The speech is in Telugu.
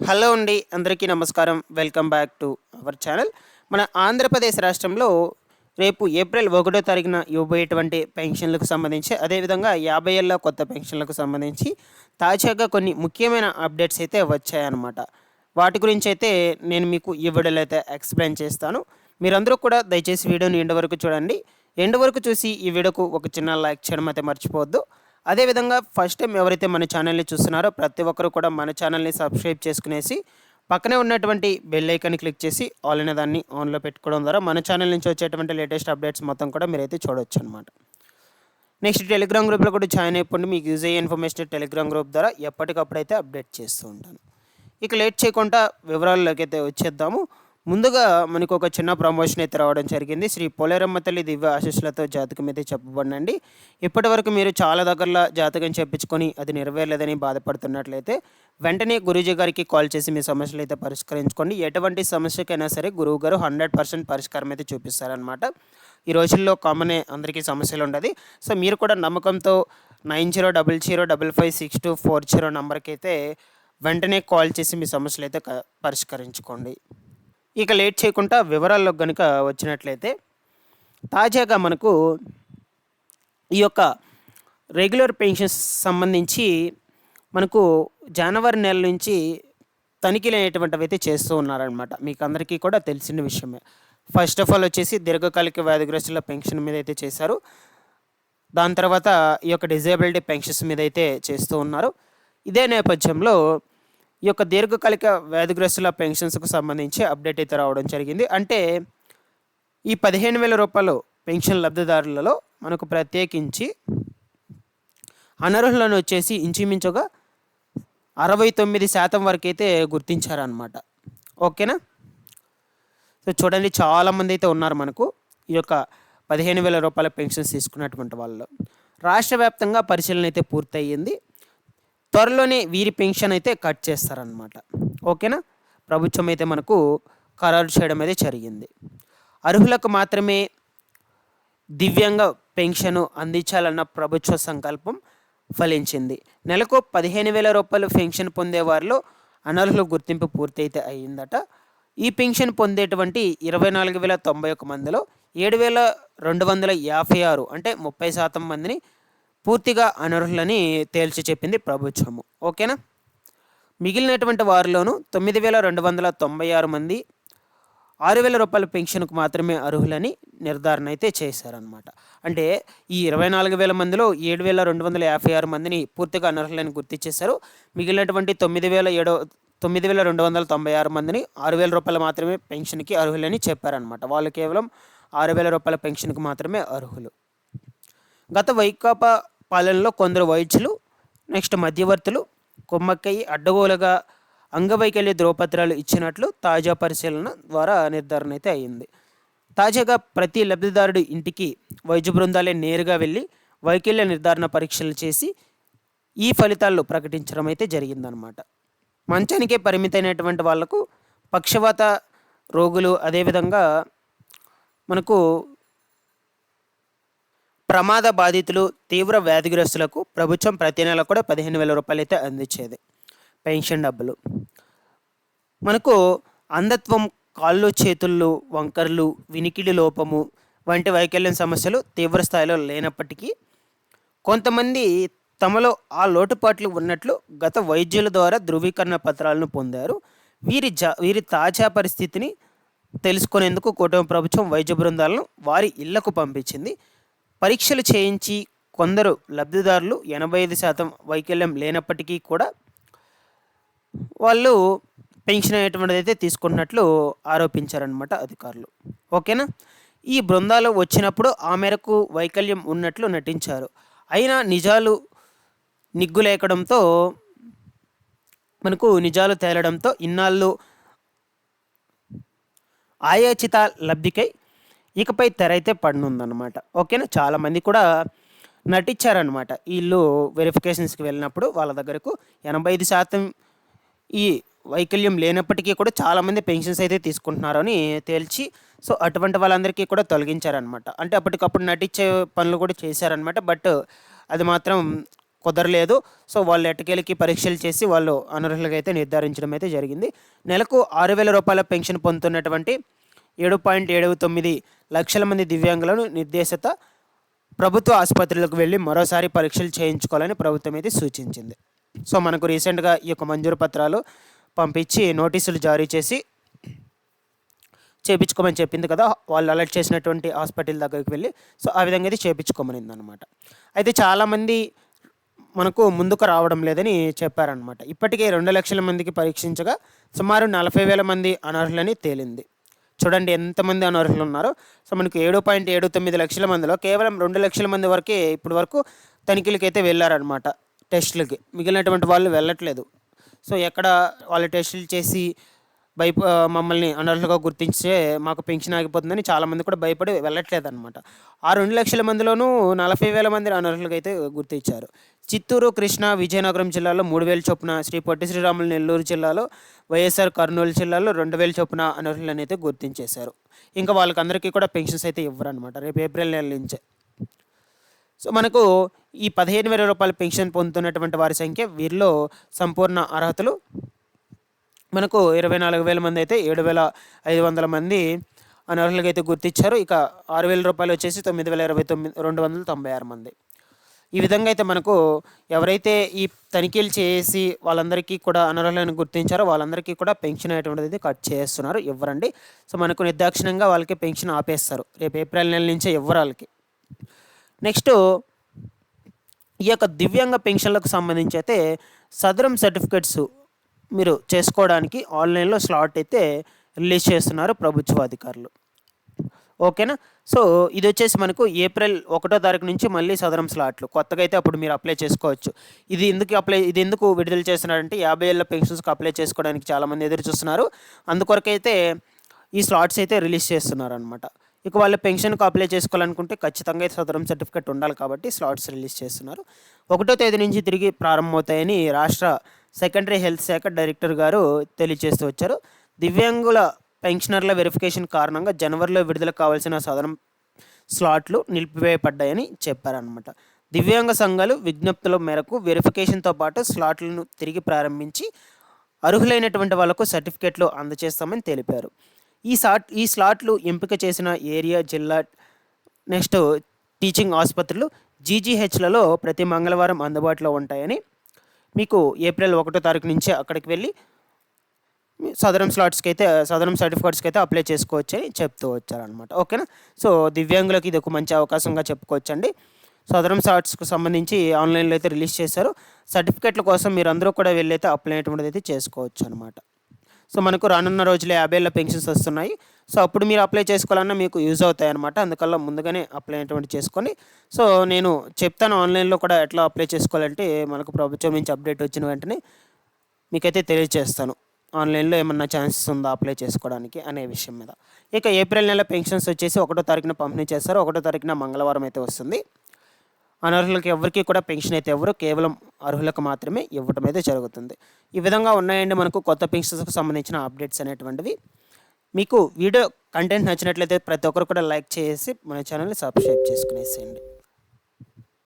హలో అండి అందరికీ నమస్కారం. Welcome back to our channel. మన ఆంధ్రప్రదేశ్ రాష్ట్రంలో రేపు ఏప్రిల్ ఒకటో తారీఖున ఇవ్వబోయేటువంటి పెన్షన్లకు సంబంధించి అదేవిధంగా యాభై ఏళ్ళ కొత్త పెన్షన్లకు సంబంధించి తాజాగా కొన్ని ముఖ్యమైన అప్డేట్స్ అయితే వచ్చాయన్నమాట. వాటి గురించి అయితే నేను మీకు ఈ వీడియోలో అయితే ఎక్స్ప్లెయిన్ చేస్తాను. మీరందరూ కూడా దయచేసి వీడియోని ఎండ్ వరకు చూడండి. ఎండ్ వరకు చూసి ఈ వీడియోకు ఒక చిన్న లైక్ చేయడం అయితే మర్చిపోవద్దు. అదేవిధంగా ఫస్ట్ టైం ఎవరైతే మన ఛానల్ని చూస్తున్నారో ప్రతి ఒక్కరు కూడా మన ఛానల్ని సబ్స్క్రైబ్ చేసుకునేసి పక్కనే ఉన్నటువంటి బెల్ ఐకాన్ని క్లిక్ చేసి ఆల్ అనే దాన్ని ఆన్లో పెట్టుకోవడం ద్వారా మన ఛానల్ నుంచి వచ్చేటువంటి లేటెస్ట్ అప్డేట్స్ మొత్తం కూడా మీరైతే చూడొచ్చు అనమాట నెక్స్ట్ టెలిగ్రామ్ గ్రూప్లో కూడా జాయిన్ అయిపోండి. మీకు యూజ్ అయ్యే ఇన్ఫర్మేషన్ టెలిగ్రామ్ గ్రూప్ ద్వారా ఎప్పటికప్పుడు అయితే అప్డేట్ చేస్తూ ఉంటాను. ఇక లేట్ చేయకుండా వివరాల్లోకి అయితే వచ్చేద్దాము. ముందుగా మనకు ఒక చిన్న ప్రమోషన్ అయితే రావడం జరిగింది. శ్రీ పోలేరమ్మ తల్లి దివ్య ఆశీస్సులతో జాతకం అయితే చెప్పబడినండి. ఇప్పటి వరకు మీరు చాలా దగ్గరలో జాతకం చెప్పించుకొని అది నెరవేరలేదని బాధపడుతున్నట్లయితే వెంటనే గురూజీ గారికి కాల్ చేసి మీ సమస్యలు అయితే పరిష్కరించుకోండి. ఎటువంటి సమస్యకైనా సరే గురువు గారు హండ్రెడ్ పర్సెంట్ పరిష్కారం అయితే చూపిస్తారనమాట ఈ రోజుల్లో కామనే అందరికీ సమస్యలు ఉండదు. సో మీరు కూడా నమ్మకంతో nine zero double zero double five six two four zero నెంబర్కి అయితే వెంటనే కాల్ చేసి మీ సమస్యలు అయితే క- పరిష్కరించుకోండి. ఇక లేట్ చేయకుండా వివరాల్లో కనుక వచ్చినట్లయితే తాజాగా మనకు ఈ యొక్క రెగ్యులర్ పెన్షన్స్ సంబంధించి మనకు జనవరి నెల నుంచి తనిఖీలు అనేటువంటివి అయితే చేస్తూ ఉన్నారనమాట మీకు అందరికీ కూడా తెలిసిన విషయమే. ఫస్ట్ ఆఫ్ ఆల్ వచ్చేసి దీర్ఘకాలిక వ్యాధిగ్రస్తుల పెన్షన్ మీద అయితే చేశారు. దాని తర్వాత ఈ యొక్క డిజేబిలిటీ పెన్షన్స్ మీద అయితే చేస్తూ ఉన్నారు. ఇదే నేపథ్యంలో ఈ యొక్క దీర్ఘకాలిక వ్యాధిగ్రస్తుల పెన్షన్స్కు సంబంధించి అప్డేట్ అయితే రావడం జరిగింది. అంటే ఈ పదిహేను వేల రూపాయలు పెన్షన్ లబ్ధిదారులలో మనకు ప్రత్యేకించి అనర్హులను వచ్చేసి ఇంచుమించుగా అరవై తొమ్మిది శాతం వరకు అయితే గుర్తించారనమాట ఓకేనా? సో చూడండి చాలామంది అయితే ఉన్నారు మనకు ఈ యొక్క పదిహేను వేల రూపాయల పెన్షన్స్ తీసుకున్నటువంటి వాళ్ళు. రాష్ట్ర వ్యాప్తంగా పరిశీలన అయితే పూర్తయింది. త్వరలోనే వీరి పెన్షన్ అయితే కట్ చేస్తారనమాట ఓకేనా? ప్రభుత్వం అయితే మనకు ఖరారు చేయడం అయితే జరిగింది. అర్హులకు మాత్రమే దివ్యాంగ పెన్షన్ అందించాలన్న ప్రభుత్వ సంకల్పం ఫలించింది. నెలకు పదిహేను వేల రూపాయలు పెన్షన్ పొందేవారిలో అనర్హుల గుర్తింపు పూర్తయితే అయ్యిందట ఈ పెన్షన్ పొందేటువంటి ఇరవై నాలుగు వేల తొంభై ఒక మందిలో ఏడు వేల రెండు వందల యాభై ఆరు అంటే ముప్పై శాతం మందిని పూర్తిగా అనర్హులని తేల్చి చెప్పింది ప్రభుత్వము. ఓకేనా? మిగిలినటువంటి వారిలోనూ తొమ్మిది వేల రెండు వందల తొంభై ఆరు మంది ఆరు వేల రూపాయల పెన్షన్కు మాత్రమే అర్హులని నిర్ధారణ అయితే చేశారనమాట అంటే ఈ ఇరవై నాలుగు వేల మందిలో ఏడు వేల రెండు వందల యాభై ఆరు మందిని పూర్తిగా అనర్హులని గుర్తించేశారు మిగిలినటువంటి తొమ్మిది వేల ఏడో తొమ్మిది వేల రెండు వందల తొంభై ఆరు మందిని ఆరు వేల రూపాయలు మాత్రమే పెన్షన్కి అర్హులని చెప్పారనమాట వాళ్ళు కేవలం ఆరు వేల రూపాయల పెన్షన్కి మాత్రమే అర్హులు. గత వైకాపా పాలనలో కొందరు వైద్యులు నెక్స్ట్ మధ్యవర్తులు కొమ్మక్కయ్య అడ్డగోలుగా అంగవైకల్య ధ్రువపత్రాలు ఇచ్చినట్లు తాజా పరిశీలన ద్వారా నిర్ధారణ అయితే అయింది. తాజాగా ప్రతి లబ్ధిదారుడి ఇంటికి వైద్య బృందాలే నేరుగా వెళ్ళి వైకల్య నిర్ధారణ పరీక్షలు చేసి ఈ ఫలితాలు ప్రకటించడం అయితే జరిగిందనమాట మంచానికే పరిమితమైనటువంటి వాళ్ళకు పక్షవాత రోగులు అదేవిధంగా మనకు ప్రమాద బాధితులు తీవ్ర వ్యాధిగ్రస్తులకు ప్రభుత్వం ప్రతి నెల కూడా పదిహేను వేల రూపాయలు అయితే అందించేది పెన్షన్ డబ్బులు. మనకు అంధత్వం కాళ్ళు చేతుళ్ళు వంకర్లు వినికిడి లోపము వంటి వైకల్యం సమస్యలు తీవ్ర స్థాయిలో లేనప్పటికీ కొంతమంది తమలో ఆ లోటుపాట్లు ఉన్నట్లు గత వైద్యుల ద్వారా ధృవీకరణ పత్రాలను పొందారు. వీరి జా వీరి తాజా పరిస్థితిని తెలుసుకునేందుకు కుటుంబ ప్రభుత్వం వైద్య బృందాలను వారి ఇళ్ళకు పంపించింది. పరీక్షలు చేయించి కొందరు లబ్ధిదారులు ఎనభై ఐదు శాతం వైకల్యం లేనప్పటికీ కూడా వాళ్ళు పెన్షన్ అనేటువంటిది అయితే తీసుకున్నట్లు ఆరోపించారనమాట అధికారులు. ఓకేనా? ఈ బృందాలు వచ్చినప్పుడు ఆ మేరకు వైకల్యం ఉన్నట్లు నటించారు. అయినా నిజాలు నిగ్గులేకడంతో మనకు నిజాలు తేలడంతో ఇన్నాళ్ళు ఆయాచిత లబ్ధికై ఇకపై తెర అయితే పడనుందన్నమాట ఓకేనా? చాలామంది కూడా నటించారనమాట వీళ్ళు వెరిఫికేషన్స్కి వెళ్ళినప్పుడు వాళ్ళ దగ్గరకు ఎనభై ఐదు శాతం ఈ వైకల్యం లేనప్పటికీ కూడా చాలామంది పెన్షన్స్ అయితే తీసుకుంటున్నారని తేల్చి సో అటువంటి వాళ్ళందరికీ కూడా తొలగించారనమాట అంటే అప్పటికప్పుడు నటించే పనులు కూడా చేశారనమాట బట్ అది మాత్రం కుదరలేదు. సో వాళ్ళు ఎట్టకేలకి పరీక్షలు చేసి వాళ్ళు అనర్హులుగా అయితే నిర్ధారించడం అయితే జరిగింది. నెలకు ఆరు వేల రూపాయల పెన్షన్ పొందుతున్నటువంటి ఏడు పాయింట్ ఏడు తొమ్మిది లక్షల మంది దివ్యాంగులను నిర్దేశిత ప్రభుత్వ ఆసుపత్రులకు వెళ్ళి మరోసారి పరీక్షలు చేయించుకోవాలని ప్రభుత్వం అయితే సూచించింది. సో మనకు రీసెంట్గా ఈ యొక్క మంజూరు పత్రాలు పంపించి నోటీసులు జారీ చేసి చేపించుకోమని చెప్పింది కదా వాళ్ళు అలర్ట్ చేసినటువంటి హాస్పిటల్ దగ్గరికి వెళ్ళి సో ఆ విధంగా అయితే చేపించుకోమనింది అనమాట అయితే చాలామంది మనకు ముందుకు రావడం లేదని చెప్పారనమాట. ఇప్పటికే రెండు లక్షల మందికి పరీక్షించగా సుమారు నలభై వేల మంది అనర్హులని తేలింది. చూడండి ఎంతమంది అనర్హులు ఉన్నారో. సో మనకు ఏడు పాయింట్ ఏడు తొమ్మిది లక్షల మందిలో కేవలం రెండు లక్షల మంది వరకే ఇప్పటి వరకు తనిఖీలకి అయితే వెళ్ళారనమాట టెస్టులకి. మిగిలినటువంటి వాళ్ళు వెళ్ళట్లేదు. సో ఎక్కడ వాళ్ళు టెస్టులు చేసి భయప మమ్మల్ని అనర్హులుగా గుర్తించే మాకు పెన్షన్ ఆగిపోతుందని చాలామంది కూడా భయపడి వెళ్ళట్లేదు అనమాట ఆ రెండు లక్షల మందిలోనూ నలభై వేల మంది అనర్హులుగా అయితే గుర్తించారు. చిత్తూరు కృష్ణా విజయనగరం జిల్లాలో మూడు వేల చొప్పున శ్రీ పొట్టి శ్రీరాములు నెల్లూరు జిల్లాలో వైఎస్ఆర్ కర్నూలు జిల్లాలో రెండు వేల చొప్పున అనర్హులను అయితే గుర్తించేశారు. ఇంకా వాళ్ళకందరికీ కూడా పెన్షన్స్ అయితే ఇవ్వరనమాట రేపు ఏప్రిల్ నెల నుంచే. సో మనకు ఈ పదిహేను వేల రూపాయల పెన్షన్ పొందుతున్నటువంటి వారి సంఖ్య వీరిలో సంపూర్ణ అర్హతలు మనకు ఇరవై నాలుగు వేల మంది అయితే ఏడు వేల ఐదు వందల మంది అనర్హులుగా అయితే గుర్తించారు ఇక ఆరు వేల రూపాయలు వచ్చేసి తొమ్మిది వేల ఇరవై తొమ్మిది రెండు వందల తొంభై ఆరు మంది. ఈ విధంగా అయితే మనకు ఎవరైతే ఈ తనిఖీలు చేసి వాళ్ళందరికీ కూడా అనర్హులను గుర్తించారో వాళ్ళందరికీ కూడా పెన్షన్ అనేటువంటిది కట్ చేస్తున్నారు. ఇవ్వరండి. సో మనకు నిర్దాక్షిణంగా వాళ్ళకి పెన్షన్ ఆపేస్తారు. రేపు ఏప్రిల్ నెల నుంచే ఇవ్వరు వాళ్ళకి నెక్స్ట్ ఈ యొక్క దివ్యాంగ పెన్షన్లకు సంబంధించి అయితే సదరం సర్టిఫికెట్స్ మీరు చేసుకోవడానికి ఆన్లైన్లో స్లాట్ అయితే రిలీజ్ చేస్తున్నారు ప్రభుత్వ అధికారులు. ఓకేనా? సో ఇది వచ్చేసి మనకు ఏప్రిల్ ఒకటో తారీఖు నుంచి మళ్ళీ సదరం స్లాట్లు. కొత్తగా అయితే అప్పుడు మీరు అప్లై చేసుకోవచ్చు. ఇది ఎందుకు అప్లై ఇది ఎందుకు విడుదల చేస్తున్నారంటే యాభై ఏళ్ళ పెన్షన్స్కి అప్లై చేసుకోవడానికి చాలామంది ఎదురు చూస్తున్నారు. అందుకొరకైతే ఈ స్లాట్స్ అయితే రిలీజ్ చేస్తున్నారు అనమాట ఇక వాళ్ళ పెన్షన్కి అప్లై చేసుకోవాలనుకుంటే ఖచ్చితంగా అయితే సదరం సర్టిఫికేట్ ఉండాలి కాబట్టి స్లాట్స్ రిలీజ్ చేస్తున్నారు. ఒకటో తేదీ నుంచి తిరిగి ప్రారంభమవుతాయని రాష్ట్ర సెకండరీ హెల్త్ శాఖ డైరెక్టర్ గారు తెలియజేస్తూ వచ్చారు. దివ్యాంగుల పెన్షనర్ల వెరిఫికేషన్ కారణంగా జనవరిలో విడుదల కావాల్సిన సదనం స్లాట్లు నిలిపివేయబడ్డాయని చెప్పారనమాట దివ్యాంగ సంఘాలు విజ్ఞప్తుల మేరకు వెరిఫికేషన్తో పాటు స్లాట్లను తిరిగి ప్రారంభించి అర్హులైనటువంటి వాళ్ళకు సర్టిఫికేట్లు అందజేస్తామని తెలిపారు. ఈ సాట్ ఈ స్లాట్లు ఎంపిక చేసిన ఏరియా జిల్లా నెక్స్ట్ టీచింగ్ ఆసుపత్రులు జీజీహెచ్లలో ప్రతి మంగళవారం అందుబాటులో ఉంటాయని మీకు ఏప్రిల్ ఒకటో తారీఖు నుంచి అక్కడికి వెళ్ళి సదరం స్లాట్స్కి అయితే సదరం సర్టిఫికేట్స్కి అయితే అప్లై చేసుకోవచ్చు అని చెప్తూ వచ్చారనమాట ఓకేనా? సో దివ్యాంగులకు ఇది ఒక మంచి అవకాశంగా చెప్పుకోవచ్చండి. సదరం స్లాట్స్కి సంబంధించి ఆన్లైన్లో అయితే రిలీజ్ చేశారు. సర్టిఫికేట్ల కోసం మీరు అందరూ కూడా వెళ్ళి అయితే అప్లై అనేటువంటిది అయితే చేసుకోవచ్చు అనమాట సో మనకు రానున్న రోజుల్లో యాభై పెన్షన్స్ వస్తున్నాయి. సో అప్పుడు మీరు అప్లై చేసుకోవాలన్నా మీకు యూజ్ అవుతాయి అనమాట అందుకల్లా ముందుగానే అప్లై అటువంటి చేసుకొని సో నేను చెప్తాను ఆన్లైన్లో కూడా ఎట్లా అప్లై చేసుకోవాలంటే మనకు ప్రభుత్వం నుంచి అప్డేట్ వచ్చిన వెంటనే మీకైతే తెలియజేస్తాను ఆన్లైన్లో ఏమన్నా ఛాన్సెస్ ఉందా అప్లై చేసుకోవడానికి అనే విషయం మీద. ఇక ఏప్రిల్ నెల పెన్షన్స్ వచ్చేసి ఒకటో తారీఖున పంపిణీ చేస్తారు. ఒకటో తారీఖున మంగళవారం అయితే వస్తుంది. అనర్హులకు ఎవరికి కూడా పెన్షన్ అయితే ఎవరు కేవలం అర్హులకు మాత్రమే ఇవ్వటం అయితే జరుగుతుంది. ఈ విధంగా ఉన్నాయండి మనకు కొత్త పెన్షన్స్కు సంబంధించిన అప్డేట్స్ అనేటువంటివి. మీకు వీడియో కంటెంట్ నచ్చినట్లయితే ప్రతి ఒక్కరు కూడా లైక్ చేసి మన ఛానల్ని సబ్స్క్రైబ్ చేసుకునేసేయండి.